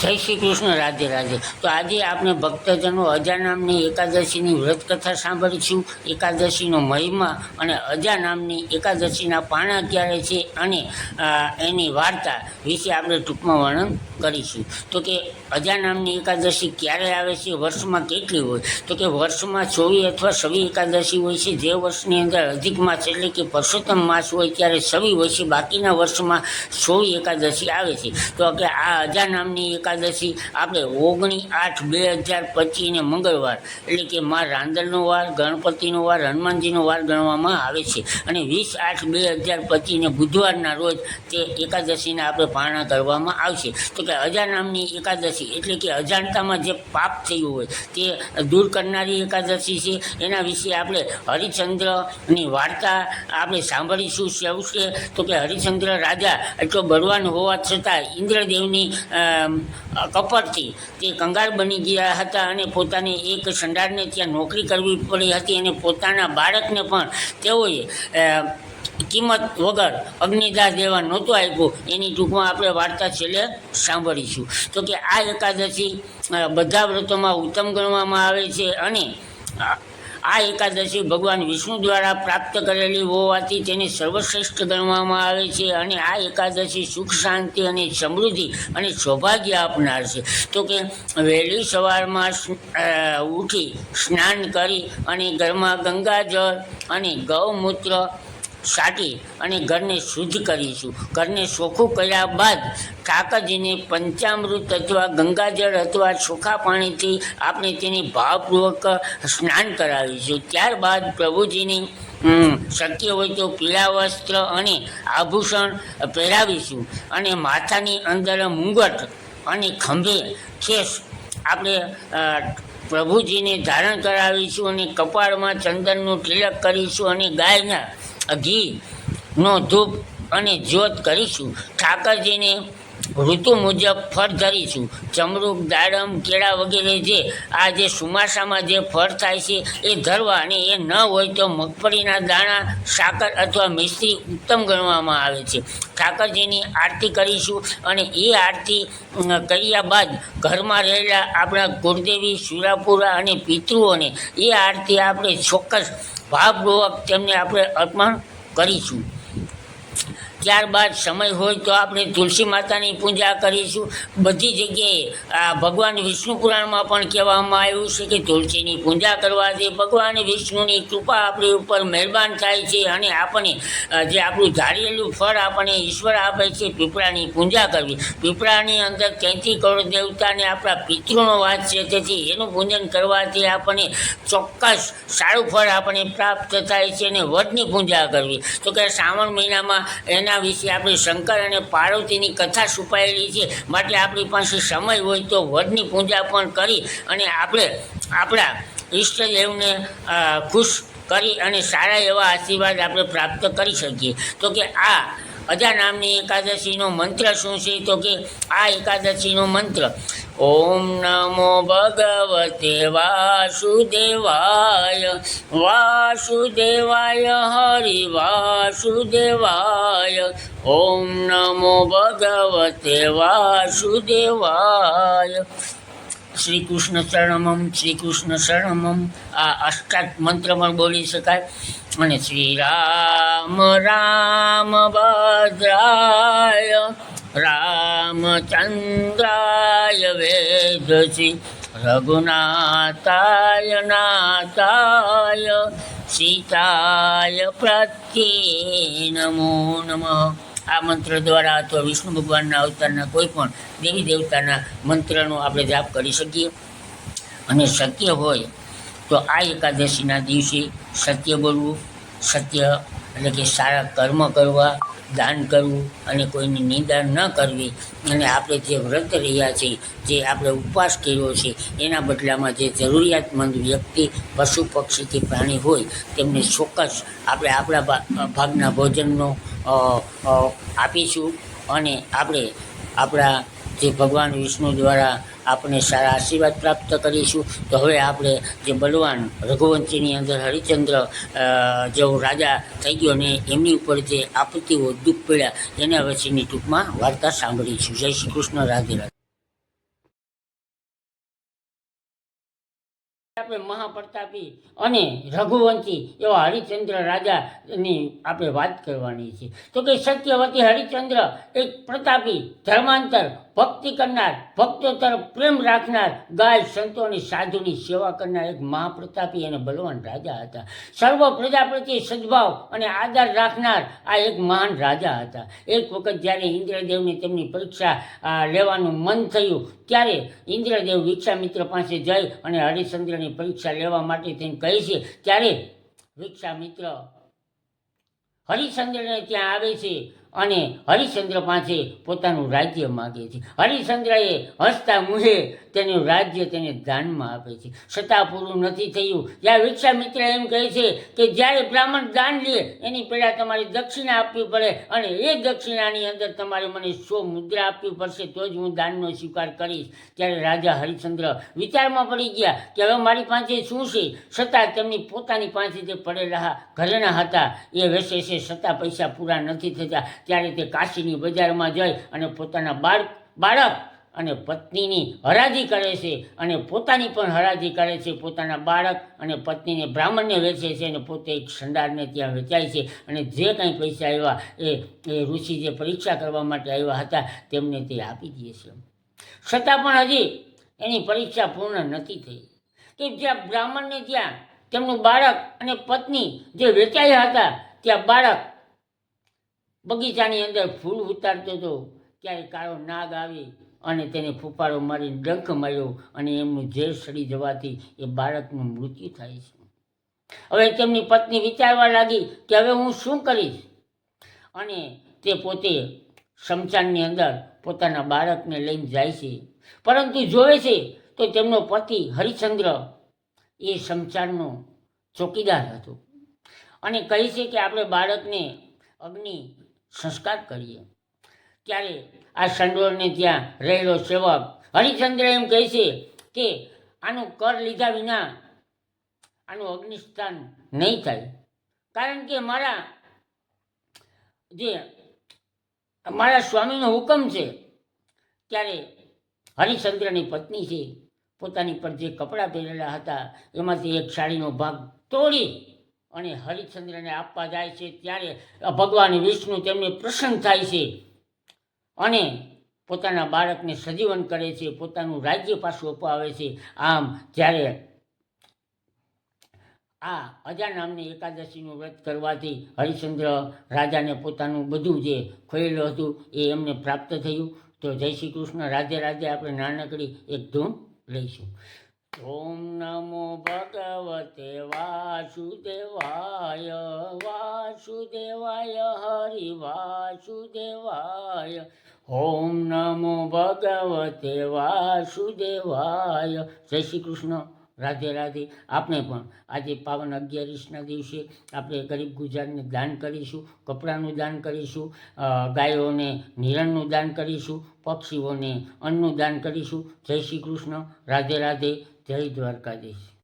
જય શ્રી કૃષ્ણ, રાધે રાધે. તો આજે આપણે ભક્તજનો અજા નામની એકાદશીની વ્રત કથા સાંભળીશું. એકાદશીનો મહિમા અને અજા નામની એકાદશીના પાણા ક્યારે છે અને એની વાર્તા વિશે આપણે ટૂંકમાં વર્ણન કરીશું. તો કે અજા નામની એકાદશી ક્યારે આવે છે, વર્ષમાં કેટલી હોય? તો કે વર્ષમાં ચોવી અથવા સવી એકાદશી હોય છે, જે વર્ષની અંદર અધિક માસ એટલે કે પરસોત્તમ માસ હોય ત્યારે સવી હોય છે, બાકીના વર્ષમાં ચોવી એકાદશી આવે છે. તો કે આ અજા નામની એકાદશી આપણે ઓગણી આઠ બે હજાર પચીસને મંગળવાર એટલે કે મા રાંદલનો વાર, ગણપતિનો વાર, હનુમાનજીનો વાર ગણવામાં આવે છે. અને વીસ આઠ બે હજાર પચીસને બુધવારના રોજ તે એકાદશીને આપણે પારણા કરવામાં આવશે. તો કે અજા નામની એકાદશી એટલે કે અજાણતામાં જે પાપ થયું હોય તે દૂર કરનારી એકાદશી છે. એના વિશે આપણે હરિચંદ્રની વાર્તા આપણે સાંભળીશું. શું છે તો કે હરિચંદ્ર રાજા એટલો બળવાન હોવા છતાં ઇન્દ્રદેવની કપટથી તે કંગાળ બની ગયા હતા અને પોતાની એક સંડારને ત્યાં નોકરી કરવી પડી હતી અને પોતાના બાળકને પણ તેઓએ કિંમત વગર અગ્નિદાહ દેવા નહોતું આપ્યું. એની ટૂંકમાં આપણે વાર્તા છેલ્લે સાંભળીશું. તો કે આ એકાદશી બધા વ્રતોમાં ઉત્તમ ગણવામાં આવે છે અને આ એકાદશી ભગવાન વિષ્ણુ દ્વારા પ્રાપ્ત કરેલી હોવાથી તેને સર્વશ્રેષ્ઠ ગણવામાં આવે છે અને આ એકાદશી સુખ, શાંતિ અને સમૃદ્ધિ અને સૌભાગ્ય આપનાર છે. તો કે વહેલી સવારમાં ઉઠી સ્નાન કરી અને ઘરમાં ગંગાજળ અને ગૌમૂત્ર સાટી અને ઘરને શુદ્ધ કરીશું. ઘરને ચોખ્ખું કર્યા બાદ કાકજીને પંચામૃત અથવા ગંગાજળ અથવા ચોખ્ખા પાણીથી આપણે તેની ભાવપૂર્વક સ્નાન કરાવીશું. ત્યારબાદ પ્રભુજીની શક્ય હોય તો પીળા વસ્ત્ર અને આભૂષણ પહેરાવીશું અને માથાની અંદર મુંગટ અને ખંભે ખેસ આપણે પ્રભુજીને ધારણ કરાવીશું અને કપાળમાં ચંદનનું તિલક કરીશું અને ગાયના ઘીનો ધૂપ અને જ્યોત કરીશું. ઠાકરજીને ઋતુ મુજબ ફળ ધરીશું. ચમરૂક, દાડમ, કેળા વગેરે જે આ જે ચુમાસામાં જે ફળ થાય છે, એ ધરવા અને એ ન હોય તો મગફળીના દાણા સાકર અથવા મિસ્ત્રી ઉત્તમ ગણવામાં આવે છે. ઠાકરજીની આરતી કરીશું અને એ આરતી કર્યા બાદ ઘરમાં રહેલા આપણા કુળદેવી, સુરાપુરા અને પિતૃઓને એ આરતી આપણે ચોક્કસ ભાવપૂર્વક તેમને આપણે અર્પણ કરીશું. ત્યારબાદ સમય હોય તો આપણે તુલસી માતાની પૂજા કરીશું. બધી જગ્યાએ આ ભગવાન વિષ્ણુ પુરાણમાં પણ કહેવામાં આવ્યું છે કે તુલસીની પૂજા કરવાથી ભગવાન વિષ્ણુની કૃપા આપણી ઉપર મહેરબાન થાય છે અને આપણે જે આપણું ધારેલું ફળ આપણને ઈશ્વર આપે છે, પીપળાની પૂજા કરવી. પીપળાની અંદર તેત્રી કરોડ દેવતાને આપણા પિતૃનો વાત છે, તેથી એનું પૂજન કરવાથી આપણને ચોક્કસ સારું ફળ આપણને પ્રાપ્ત થાય છે અને વડની પૂજા કરવી. તો કે શ્રાવણ મહિનામાં એના વિશે આપણે શંકર અને પાર્વતીની કથા છુપાયેલી છે. માટે આપણી પાસે સમય હોય તો વડની પૂજા પણ કરી અને આપણે આપણા ઈષ્ટદેવને ખુશ કરી અને સારા એવા આશીર્વાદ આપણે પ્રાપ્ત કરી શકીએ. તો કે આ અજા નામની એકાદશીનો મંત્ર શું છે? તો કે આ એકાદશીનો મંત્ર, ઓમ નમો ભગવતે વાસુદેવાય વાસુદેવાય હરિ, વાસુદેવાય, ઓમ નમો ભગવતે વાસુદેવાય. શ્રી કૃષ્ણ શરણમમ શ્રી કૃષ્ણ શરણમમ આ અષ્ટાત મંત્ર પણ બોલી શકાય. અને શ્રી રામ રામ ભદ્રાય રામચંદ્રાય વેદસી રઘુનાથાય નાથાય, સીતાય પ્રત્યે નમો નમઃ. આ મંત્ર દ્વારા અથવા વિષ્ણુ ભગવાનના અવતારના કોઈ પણ દેવી દેવતાના મંત્રનો આપણે જાપ કરી શકીએ. અને શક્ય હોય તો આ એકાદશીના દિવસે સત્ય બોલવું સત્ય એટલે કે સારા કર્મ કરવા, દાન કરવું અને કોઈની નિંદા ન કરવી. અને આપણે જે વ્રત રહ્યા છીએ, જે આપણે ઉપવાસ કર્યો છે, એના બદલામાં જે જરૂરિયાતમંદ વ્યક્તિ પશુ પક્ષી કે પ્રાણી હોય, તેમને ચોક્કસ આપણે આપણા ભાગના ભોજનનો આપીશું. અને આપણે આપણા જે ભગવાન વિષ્ણુ દ્વારા આપણે સારા આશીર્વાદ પ્રાપ્ત કરીશું. તો હવે આપણે જે બલવાન રઘુવંશીની અંદર હરિચંદ્ર જેવો રાજા થઈ ગયો ને એમની ઉપર જે આપત્તિઓ દુઃખ પડ્યા, એને હવે ટૂંકમાં વાર્તા સાંભળીશું. જય શ્રી કૃષ્ણ, રાધે રાધે. આપણે મહાપ્રતાપી અને રઘુવંશી એવા હરિચંદ્ર રાજાની આપણે વાત કરવાની છે. તો કે સત્યવતી હરિચંદ્ર એક પ્રતાપી ધર્માંતર ભક્તિ કરનાર, ભક્તો તરફ પ્રેમ રાખનાર, ગાય સંતો અને સાધુની સેવા કરનાર એક મહાપ્રતાપી અને બલવાન રાજા હતા. સર્વ પ્રજા પ્રત્યે સદભાવ અને આદર રાખનાર આ એક મહાન રાજા હતા. એક વખત જ્યારે ઇન્દ્રદેવને તેમની પરીક્ષા લેવાનું મન થયું, ત્યારે ઇન્દ્રદેવ વિક્ષામિત્ર પાસે જઈ અને હરિશ્ચંદ્રની પરીક્ષા લેવા માટે તેને કહે છે, ત્યારે વિક્ષામિત્ર હરિશ્ચંદ્રને ત્યાં આવે છે. અને હરિશ્ચંદ્ર પાસે પોતાનું રાજ્ય માગે છે. હરિશ્ચંદ્રએ હસતા મુહે તેનું રાજ્ય તેને દાનમાં આપે છે. છતાં પૂરું નથી થયું. જ્યાં વિક્ષામિત્ર એમ કહે છે કે જ્યારે બ્રાહ્મણ દાન લે, એની પહેલાં તમારે દક્ષિણા આપવી પડે અને એ દક્ષિણાની અંદર તમારે મને સો મુદ્રા આપવી પડશે, તો જ હું દાનનો સ્વીકાર કરીશ. ત્યારે રાજા હરિશ્ચંદ્ર વિચારમાં પડી ગયા કે હવે મારી પાસે શું છે? છતાં તેમની પોતાની પાસે જે પડેલા ઘરેણા હતા, એ વેસે છે છતાં પૈસા પૂરા નથી થતા ત્યારે તે કાશીની બજારમાં જઈ અને પોતાના બાળ, બાળક અને પત્નીની હરાજી કરે છે અને પોતાની પણ હરાજી કરે છે. પોતાના બાળક અને પત્નીને બ્રાહ્મણને વેચે છે અને પોતે એક સંડારને ત્યાં વેચાય છે અને જે કંઈ પૈસા આવ્યા એ એ ઋષિ જે પરીક્ષા કરવા માટે આવ્યા હતા તેમને તે આપી દે છે. છતાં પણ હજી એની પરીક્ષા પૂર્ણ નથી થઈ. કે જ્યાં બ્રાહ્મણને ત્યાં તેમનું બાળક અને પત્ની જે વેચાયા હતા, ત્યાં બાળક બગીચાની અંદર ફૂલ ઉતારતો હતો. ત્યારે કાળો નાગ આવી અને તેને ફૂફાડો મારીને ડંખ માર્યો અને એમનું ઝેર સડી જવાથી એ બાળકનું મૃત્યુ થાય છે. હવે તેમની પત્ની વિચારવા લાગી કે હવે હું શું કરીશ? અને તે પોતે સમચાનની અંદર પોતાના બાળકને લઈને જાય છે. પરંતુ જોવે છે તો તેમનો પતિ હરિચંદ્ર એ શમશાનનો ચોકીદાર હતો. અને કહે છે કે આપણે બાળકને અગ્નિ સંસ્કાર કરીએ. ત્યારે આ સંડોળને ત્યાં રહેલો સેવક હરિચંદ્ર એમ કહે છે કે આનું કર લીધા વિના આનું અગ્નિસ્થાન નહીં થાય. કારણ કે મારા જે મારા સ્વામીનો હુકમ છે, ત્યારે હરિચંદ્રની પત્ની છે, પોતાની પર જે કપડાં પહેરેલા હતા, એમાંથી એક સાડીનો ભાગ તોડી અને હરિચંદ્રને આપવા જાય છે ત્યારે ભગવાન વિષ્ણુ તેમને પ્રસન્ન થાય છે અને પોતાના બાળકને સજીવન કરે છે, પોતાનું રાજ્ય પાછું અપાવે છે. આમ જ્યારે આ અજા નામની એકાદશીનું વ્રત કરવાથી હરિશ્ચંદ્ર રાજાને પોતાનું બધું જે ખોયેલું હતું એ એમને પ્રાપ્ત થયું. તો જય શ્રી કૃષ્ણ. રાધે રાધે આપણે નાનકડી એક ધૂન લઈશું. ઓમ નમો ભગવતે वासुदेवाय वासुदेवाय વાસુદેવાય. ઓમ નમો ભગવતે વાસુદેવાય. જય શ્રી કૃષ્ણ. રાધે રાધે. આપણે પણ આજે પાવન અગિયારીસના દિવસે આપણે ગરીબ ગુજરાતને દાન કરીશું, કપડાનું દાન કરીશું ગાયોને નિરણનું દાન કરીશું, પક્ષીઓને અન્નનું દાન કરીશું. જય શ્રી કૃષ્ણ. રાધે રાધે. જય દ્વારકાધીશ.